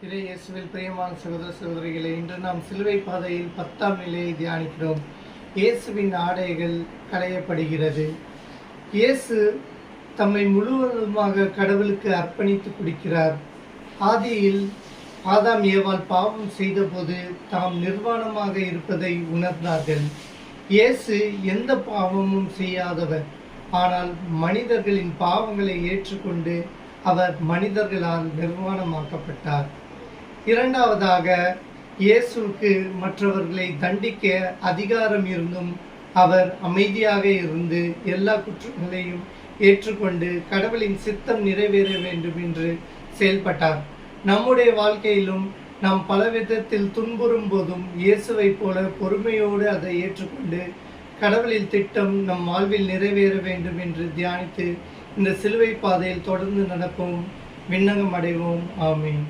திரை இயேசுவில் பிரியமான சகோதர சகோதரிகளை இன்று நாம் சிலுவை பாதையில் பத்தாம் நிலையை தியானிக்கிறோம். இயேசுவின் ஆடைகள் களையப்படுகிறது. இயேசு தம்மை முழுவதுமாக கடவுளுக்கு அர்ப்பணித்து குடிக்கிறார். ஆதியில் ஆதாம் ஏவால் பாவம் செய்தபோது தாம் நிர்வாணமாக இருப்பதை உணர்ந்தார்கள். இயேசு எந்த பாவமும் செய்யாதவர். ஆனால் மனிதர்களின் பாவங்களை ஏற்றுக்கொண்டு அவர் மனிதர்களால் நிர்வாணமாக்கப்பட்டார். இரண்டாவதாக இயேசுவுக்கு மற்றவர்களை தண்டிக்க அதிகாரம் இருந்தும் அவர் அமைதியாக இருந்து எல்லா குற்றங்களையும் ஏற்றுக்கொண்டு கடவுளின் சித்தம் நிறைவேற வேண்டும் என்று செயல்பட்டார். நம்முடைய வாழ்க்கையிலும் நாம் பல விதத்தில் துன்புறும் போதும் இயேசுவைப் போல பொறுமையோடு அதை ஏற்றுக்கொண்டு கடவுளின் திட்டம் நம் வாழ்வில் நிறைவேற வேண்டும் என்று தியானித்து இந்த சிலுவை பாதையில் தொடர்ந்து நடப்போம். விண்ணகம் அடைவோம் ஆமீன்.